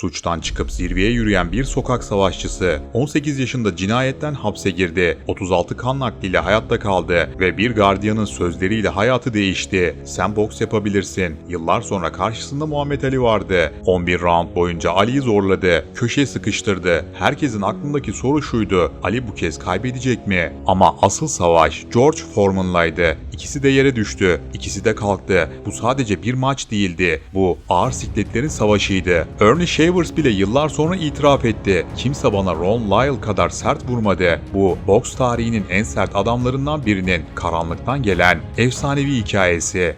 Suçtan çıkıp zirveye yürüyen bir sokak savaşçısı 18 yaşında cinayetten hapse girdi. 36 kan nakliyle hayatta kaldı ve bir gardiyanın sözleriyle hayatı değişti. Sen boks yapabilirsin. Yıllar sonra karşısında Muhammed Ali vardı. 11 round boyunca Ali'yi zorladı. Köşeye sıkıştırdı. Herkesin aklındaki soru şuydu. Ali bu kez kaybedecek mi? Ama asıl savaş George Foreman'laydı. İkisi de yere düştü. İkisi de kalktı. Bu sadece bir maç değildi. Bu ağır sikletlerin savaşıydı. Ernie Shavers bile yıllar sonra itiraf etti. Kimse bana Ron Lyle kadar sert vurmadı. Bu boks tarihinin en sert adamlarından birinin karanlıktan gelen efsanevi hikayesi.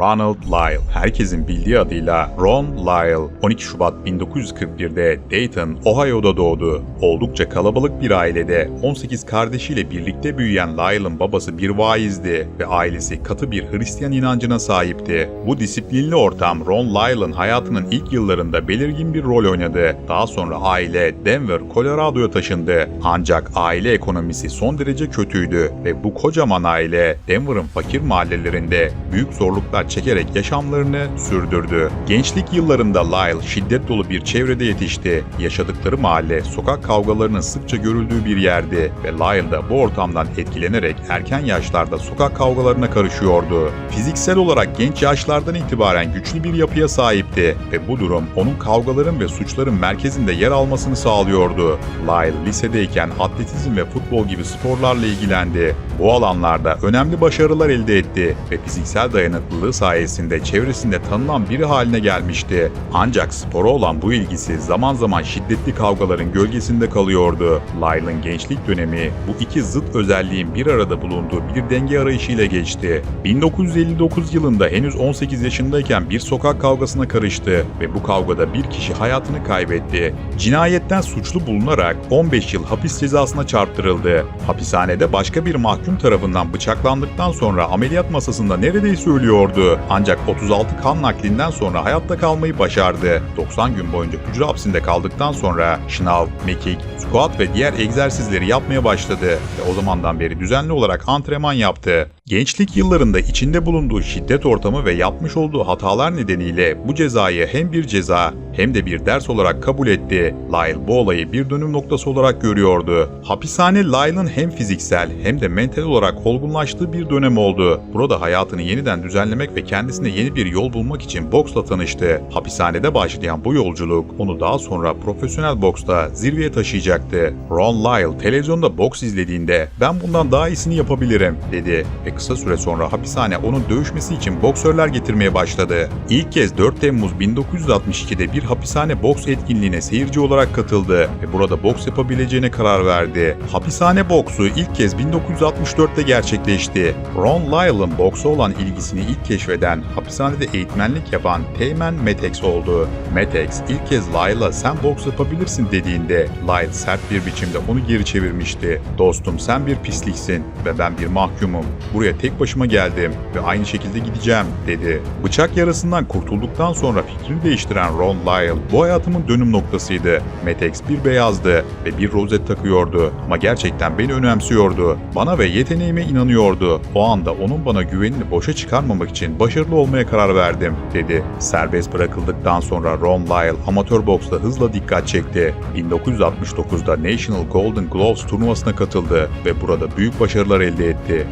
Ronald Lyle, herkesin bildiği adıyla Ron Lyle, 12 Şubat 1941'de Dayton, Ohio'da doğdu. Oldukça kalabalık bir ailede 18 kardeşiyle birlikte büyüyen Lyle'ın babası bir vaizdi ve ailesi katı bir Hristiyan inancına sahipti. Bu disiplinli ortam Ron Lyle'ın hayatının ilk yıllarında belirgin bir rol oynadı. Daha sonra aile Denver, Colorado'ya taşındı. Ancak aile ekonomisi son derece kötüydü ve bu kocaman aile Denver'ın fakir mahallelerinde büyük zorluklar çekerek yaşamlarını sürdürdü. Gençlik yıllarında Lyle şiddet dolu bir çevrede yetişti. Yaşadıkları mahalle sokak kavgalarının sıkça görüldüğü bir yerdi ve Lyle da bu ortamdan etkilenerek erken yaşlarda sokak kavgalarına karışıyordu. Fiziksel olarak genç yaşlardan itibaren güçlü bir yapıya sahipti ve bu durum onun kavgaların ve suçların merkezinde yer almasını sağlıyordu. Lyle lisedeyken atletizm ve futbol gibi sporlarla ilgilendi. Bu alanlarda önemli başarılar elde etti ve fiziksel dayanıklılığı sayesinde çevresinde tanınan biri haline gelmişti. Ancak spora olan bu ilgisi zaman zaman şiddetli kavgaların gölgesinde kalıyordu. Lyle'ın gençlik dönemi bu iki zıt özelliğin bir arada bulunduğu bir denge arayışıyla geçti. 1959 yılında henüz 18 yaşındayken bir sokak kavgasına karıştı ve bu kavgada bir kişi hayatını kaybetti. Cinayetten suçlu bulunarak 15 yıl hapis cezasına çarptırıldı. Hapishanede başka bir mahkum tarafından bıçaklandıktan sonra ameliyat masasında neredeyse ölüyordu. Ancak 36 kan naklinden sonra hayatta kalmayı başardı. 90 gün boyunca hücre hapsinde kaldıktan sonra şınav, mekik, squat ve diğer egzersizleri yapmaya başladı ve o zamandan beri düzenli olarak antrenman yaptı. Gençlik yıllarında içinde bulunduğu şiddet ortamı ve yapmış olduğu hatalar nedeniyle bu cezayı hem bir ceza hem de bir ders olarak kabul etti. Lyle bu olayı bir dönüm noktası olarak görüyordu. Hapishane Lyle'ın hem fiziksel hem de mental olarak olgunlaştığı bir dönem oldu. Burada hayatını yeniden düzenlemek ve kendisine yeni bir yol bulmak için boksla tanıştı. Hapishanede başlayan bu yolculuk onu daha sonra profesyonel boksta zirveye taşıyacaktı. Ron Lyle televizyonda boks izlediğinde ben bundan daha iyisini yapabilirim dedi ve kısa süre sonra hapishane onun dövüşmesi için boksörler getirmeye başladı. İlk kez 4 Temmuz 1962'de bir hapishane boks etkinliğine seyirci olarak katıldı ve burada boks yapabileceğine karar verdi. Hapishane boksu ilk kez 1964'te gerçekleşti. Ron Lyle'ın boksa olan ilgisini ilk keşfeden, hapishanede eğitmenlik yapan Teğmen Metex oldu. Metex ilk kez Lyle'a sen boks yapabilirsin dediğinde Lyle sert bir biçimde onu geri çevirmişti. Dostum sen bir pisliksin ve ben bir mahkumum. Buraya tek başıma geldim ve aynı şekilde gideceğim dedi. Bıçak yarasından kurtulduktan sonra fikrini değiştiren Ron Lyle bu hayatımın dönüm noktasıydı. Metex bir beyazdı ve bir rozet takıyordu ama gerçekten beni önemsiyordu. Bana ve yeteneğime inanıyordu. O anda onun bana güvenini boşa çıkarmamak için başarılı olmaya karar verdim dedi. Serbest bırakıldıktan sonra Ron Lyle amatör boksta hızla dikkat çekti. 1969'da National Golden Gloves turnuvasına katıldı ve burada büyük başarılar elde etti.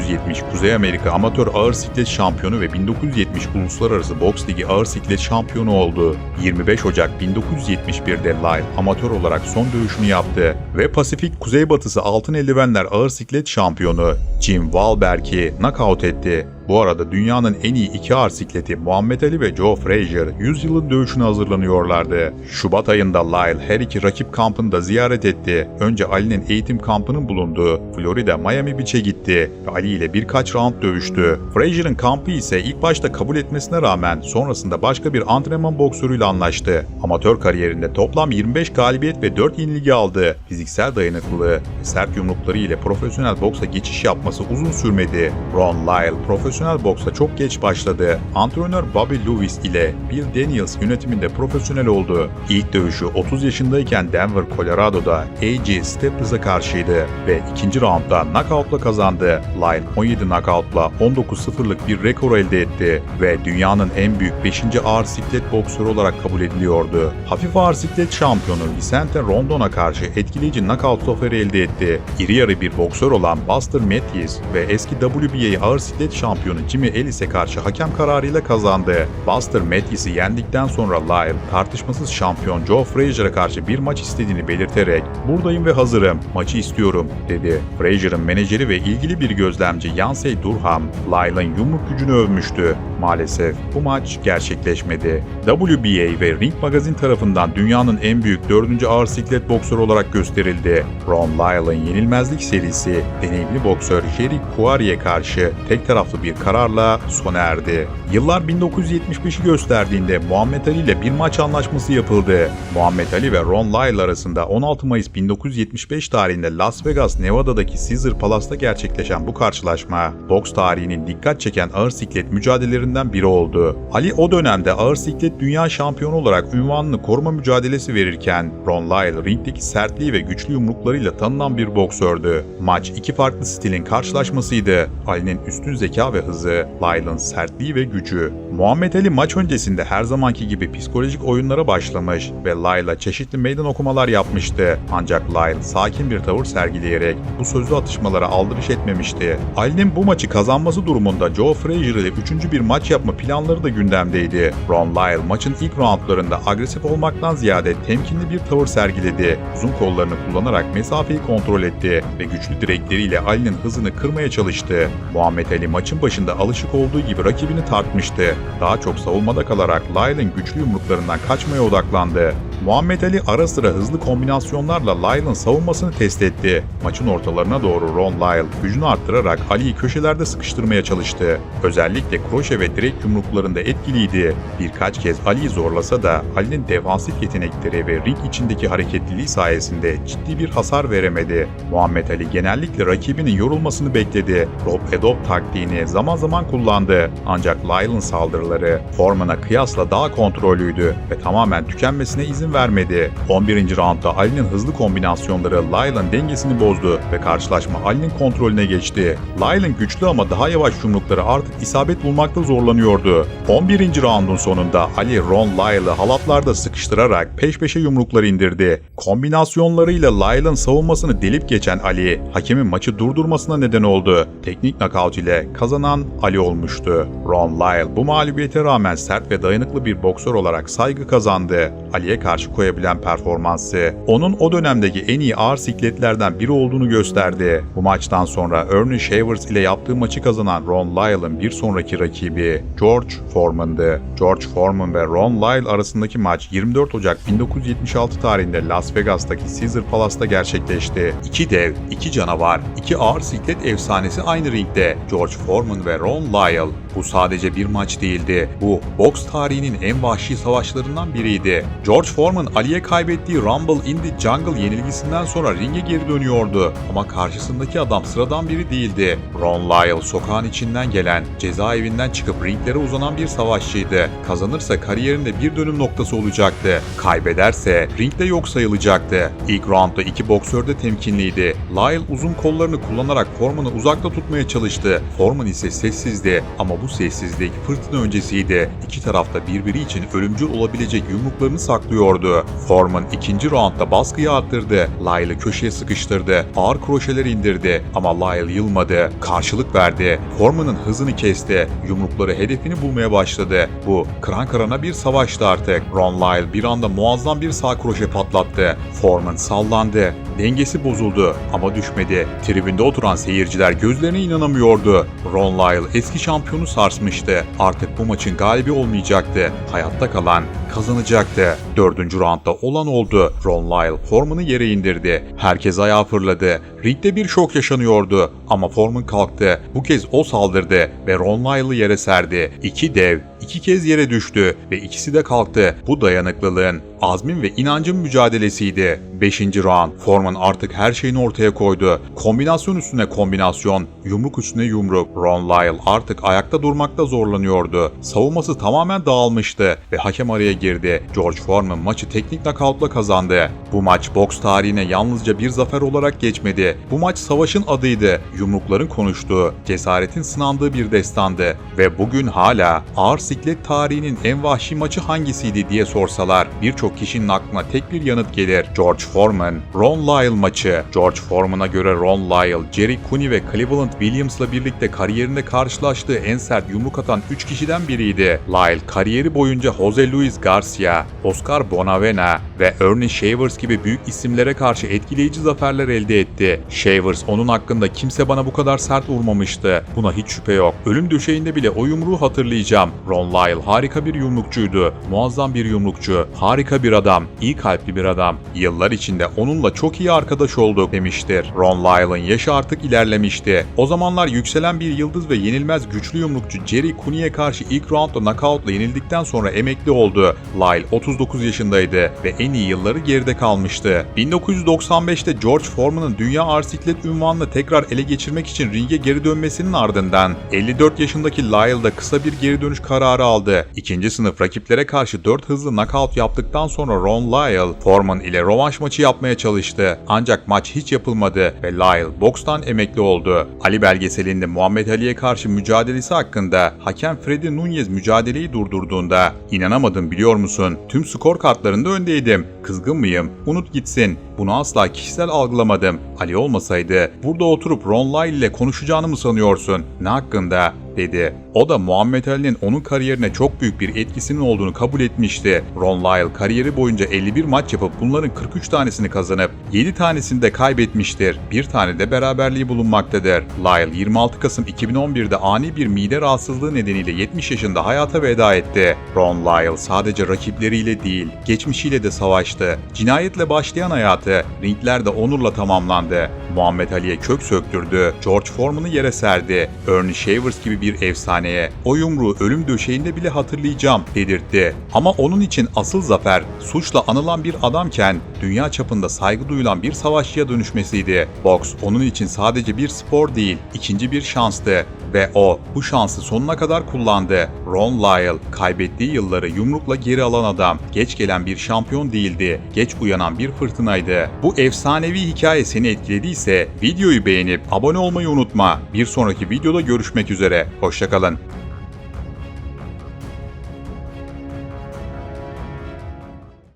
1970 Kuzey Amerika Amatör Ağır Siklet Şampiyonu ve 1970 Uluslararası Boks Ligi Ağır Siklet Şampiyonu oldu. 25 Ocak 1971'de Lyle amatör olarak son dövüşünü yaptı ve Pasifik Kuzeybatısı Altın Eldivenler Ağır Siklet Şampiyonu Jim Wahlberg'i knockout etti. Bu arada dünyanın en iyi iki ağır sikleti Muhammed Ali ve Joe Frazier 100 yılın dövüşüne hazırlanıyorlardı. Şubat ayında Lyle her iki rakip kampını da ziyaret etti. Önce Ali'nin eğitim kampının bulunduğu Florida Miami Beach'e gitti ve Ali ile birkaç round dövüştü. Frazier'ın kampı ise ilk başta kabul etmesine rağmen sonrasında başka bir antrenman boksörüyle anlaştı. Amatör kariyerinde toplam 25 galibiyet ve 4 yenilgi aldı. Fiziksel dayanıklılığı ve sert yumrukları ile profesyonel boksa geçiş yapması uzun sürmedi. Ron Lyle profesyonel boksa çok geç başladı. Antrenör Bobby Lewis ile Bill Daniels yönetiminde profesyonel oldu. İlk dövüşü 30 yaşındayken Denver, Colorado'da A.J. Stapples'a karşıydı ve ikinci roundda knockoutla kazandı. Lyle 17 knockoutla 19-0'lık bir rekor elde etti. ve dünyanın en büyük 5. ağır siklet boksörü olarak kabul ediliyordu. Hafif ağır siklet şampiyonu Vicente Rondon'a karşı etkileyici knockout zaferi elde etti. İri yarı bir boksör olan Buster Matthews ve eski WBA ağır siklet şampiyonu Jimmy Ellis'e karşı hakem kararıyla kazandı. Buster Matthews'i yendikten sonra Lyle tartışmasız şampiyon Joe Frazier'a karşı bir maç istediğini belirterek "Buradayım ve hazırım, maçı istiyorum." dedi. Frazier'ın menajeri ve ilgili bir gözlemci Yansey Durham, Lyle'ın yumruk gücünü övmüştü. Maalesef bu maç gerçekleşmedi. WBA ve Ring Magazine tarafından dünyanın en büyük 4. ağır siklet boksörü olarak gösterildi. Ron Lyle'ın yenilmezlik serisi deneyimli boksör Jerry Poirier'e karşı tek taraflı bir kararla sona erdi. Yıllar 1975'i gösterdiğinde Muhammed Ali ile bir maç anlaşması yapıldı. Muhammed Ali ve Ron Lyle arasında 16 Mayıs 1975 tarihinde Las Vegas, Nevada'daki Caesar Palace'ta gerçekleşen bu karşılaşma, boks tarihinin dikkat çeken ağır siklet mücadelelerinden biri oldu. Ali o dönemde ağır siklet dünya şampiyonu olarak ünvanını koruma mücadelesi verirken, Ron Lyle ringdeki sertliği ve güçlü yumruklarıyla tanınan bir boksördü. Maç iki farklı stilin karşılaşmasıydı. Ali'nin üstün zeka ve hızı, Lyle'ın sertliği ve gücü. Muhammed Ali maç öncesinde her zamanki gibi psikolojik oyunlara başlamış ve Lyle'a çeşitli meydan okumalar yapmıştı. Ancak Lyle sakin bir tavır sergileyerek bu sözlü atışmalara aldırış etmemişti. Ali'nin bu maçı kazanması durumunda Joe Frazier ile üçüncü bir maç yapma planları da gündemdeydi. Ron Lyle maçın ilk roundlarında agresif olmaktan ziyade temkinli bir tavır sergiledi. Uzun kollarını kullanarak mesafeyi kontrol etti ve güçlü direkleriyle Ali'nin hızını kırmaya çalıştı. Muhammed Ali maçın başında alışık olduğu gibi rakibini tartmıştı. Daha çok savunmada kalarak Lyle'ın güçlü yumruklarından kaçmaya odaklandı. Muhammed Ali ara sıra hızlı kombinasyonlarla Lyle'ın savunmasını test etti. Maçın ortalarına doğru Ron Lyle gücünü arttırarak Ali'yi köşelerde sıkıştırmaya çalıştı. Özellikle kroşe ve direk yumruklarında etkiliydi. Birkaç kez Ali'yi zorlasa da Ali'nin defansif yetenekleri ve ring içindeki hareketliliği sayesinde ciddi bir hasar veremedi. Muhammed Ali genellikle rakibinin yorulmasını bekledi. Rob Adopt taktiğini zaman zaman kullandı. Ancak Lyle'ın saldırıları Foreman'a kıyasla daha kontrollüydü ve tamamen tükenmesine izin vermedi. 11. roundda Ali'nin hızlı kombinasyonları Lyle'ın dengesini bozdu ve karşılaşma Ali'nin kontrolüne geçti. Lyle'ın güçlü ama daha yavaş yumrukları artık isabet bulmakta zorlanıyordu. 11. roundun sonunda Ali Ron Lyle'ı halatlarda sıkıştırarak peş peşe yumruklar indirdi. Kombinasyonlarıyla Lyle'ın savunmasını delip geçen Ali, hakemin maçı durdurmasına neden oldu. Teknik knockout ile kazanan Ali olmuştu. Ron Lyle bu mağlubiyete rağmen sert ve dayanıklı bir boksör olarak saygı kazandı. Ali'ye karşı koyabilen performansı, onun o dönemdeki en iyi ağır sikletlerden biri olduğunu gösterdi. Bu maçtan sonra Ernie Shavers ile yaptığı maçı kazanan Ron Lyle'ın bir sonraki rakibi George Foreman'dı. George Foreman ve Ron Lyle arasındaki maç 24 Ocak 1976 tarihinde Las Vegas'taki Caesar Palace'ta gerçekleşti. İki dev, iki canavar, iki ağır siklet efsanesi aynı ringde. George Foreman ve Ron Lyle. Bu sadece bir maç değildi. Bu boks tarihinin en vahşi savaşlarından biriydi. George Foreman Ali'ye kaybettiği Rumble in the Jungle yenilgisinden sonra ringe geri dönüyordu. Ama karşısındaki adam sıradan biri değildi. Ron Lyle sokağın içinden gelen, cezaevinden çıkıp ringlere uzanan bir savaşçıydı. Kazanırsa kariyerinde bir dönüm noktası olacaktı. Kaybederse ringde yok sayılacaktı. İlk roundda iki boksör de temkinliydi. Lyle uzun kollarını kullanarak Foreman'ı uzakta tutmaya çalıştı. Foreman ise sessizdi ama bu sessizlik fırtına öncesiydi. İki tarafta birbiri için ölümcül olabilecek yumruklarını saklıyordu. Foreman ikinci roundda baskıyı arttırdı. Lyle'ı köşeye sıkıştırdı. Ağır kroşeler indirdi ama Lyle yılmadı. Karşılık verdi. Foreman'ın hızını kesti. Yumrukları hedefini bulmaya başladı. Bu kıran kırana bir savaştı artık. Ron Lyle bir anda muazzam bir sağ kroşe patlattı. Foreman sallandı. Dengesi bozuldu ama düşmedi. Tribünde oturan seyirciler gözlerine inanamıyordu. Ron Lyle eski şampiyonu sarsmıştı. Artık bu maçın galibi olmayacaktı. Hayatta kalan kazanacaktı. Dördüncü roundda olan oldu. Ron Lyle Foreman'ı yere indirdi. Herkes ayağa fırladı. Ringde bir şok yaşanıyordu ama Foreman kalktı. Bu kez o saldırdı ve Ron Lyle'ı yere serdi. İki dev iki kez yere düştü ve ikisi de kalktı. Bu dayanıklılığın, azmin ve inancın mücadelesiydi. 5. round Foreman artık her şeyini ortaya koydu. Kombinasyon üstüne kombinasyon, yumruk üstüne yumruk. Ron Lyle artık ayakta durmakta zorlanıyordu. Savunması tamamen dağılmıştı ve hakem araya girdi. George Foreman maçı teknik knockoutla kazandı. Bu maç boks tarihine yalnızca bir zafer olarak geçmedi. Bu maç savaşın adıydı. Yumrukların konuştuğu, cesaretin sınandığı bir destandı. Ve bugün hala ağır siklet tarihinin en vahşi maçı hangisiydi diye sorsalar birçok kişinin aklına tek bir yanıt gelir. George Foreman, Ron Lyle maçı. George Foreman'a göre Ron Lyle, Jerry Cooney ve Cleveland Williams'la birlikte kariyerinde karşılaştığı en sert yumruk atan 3 kişiden biriydi. Lyle kariyeri boyunca Jose Luis Garcia, Oscar Bonavena ve Ernie Shavers gibi büyük isimlere karşı etkileyici zaferler elde etti. Shavers onun hakkında kimse bana bu kadar sert vurmamıştı. Buna hiç şüphe yok. Ölüm döşeğinde bile o yumruğu hatırlayacağım. Ron Lyle harika bir yumrukçuydu. Muazzam bir yumrukçu. Harika bir adam. iyi kalpli bir adam. Yıllar içinde onunla çok iyi arkadaş olduk demiştir. Ron Lyle'ın yaşı artık ilerlemişti. O zamanlar yükselen bir yıldız ve yenilmez güçlü yumrukçu Jerry Cooney'e karşı ilk roundda knockoutla yenildikten sonra emekli oldu. Lyle 39 yaşındaydı ve en iyi yılları geride kalmıştı. 1995'te George Foreman'ın dünya ağır siklet ünvanını tekrar ele geçirmek için ringe geri dönmesinin ardından 54 yaşındaki Lyle da kısa bir geri dönüş kararı aldı. İkinci sınıf rakiplere karşı 4 hızlı knockout yaptıktan sonra Ron Lyle, Foreman ile rövanş maçı yapmaya çalıştı. Ancak maç hiç yapılmadı ve Lyle bokstan emekli oldu. Ali belgeselinde Muhammed Ali'ye karşı mücadelesi hakkında hakem Freddy Nunez mücadeleyi durdurduğunda inanamadım biliyor musun? Tüm skor kartlarında öndeydim. Kızgın mıyım? Unut gitsin. Bunu asla kişisel algılamadım. Ali olmasaydı burada oturup Ron Lyle ile konuşacağını mı sanıyorsun? Ne hakkında? Dedi. O da Muhammed Ali'nin onun kariyerine çok büyük bir etkisinin olduğunu kabul etmişti. Ron Lyle kariyeri boyunca 51 maç yapıp bunların 43 tanesini kazanıp 7 tanesini de kaybetmiştir. Bir tane de beraberliği bulunmaktadır. Lyle 26 Kasım 2011'de ani bir mide rahatsızlığı nedeniyle 70 yaşında hayata veda etti. Ron Lyle sadece rakipleriyle değil, geçmişiyle de savaştı. Cinayetle başlayan hayatı ringlerde onurla tamamlandı. Muhammed Ali'ye kök söktürdü. George Foreman'ı yere serdi. Ernie Shavers gibi bir efsaneye o yumruğu ölüm döşeğinde bile hatırlayacağım dedirtti. Ama onun için asıl zafer suçla anılan bir adamken dünya çapında saygı duyulan bir savaşçıya dönüşmesiydi. Boks onun için sadece bir spor değil, ikinci bir şanstı ve o bu şansı sonuna kadar kullandı. Ron Lyle kaybettiği yılları yumrukla geri alan adam, geç gelen bir şampiyon değildi, geç uyanan bir fırtınaydı. Bu efsanevi hikaye seni etkilediyse videoyu beğenip abone olmayı unutma. Bir sonraki videoda görüşmek üzere. Hoşçakalın.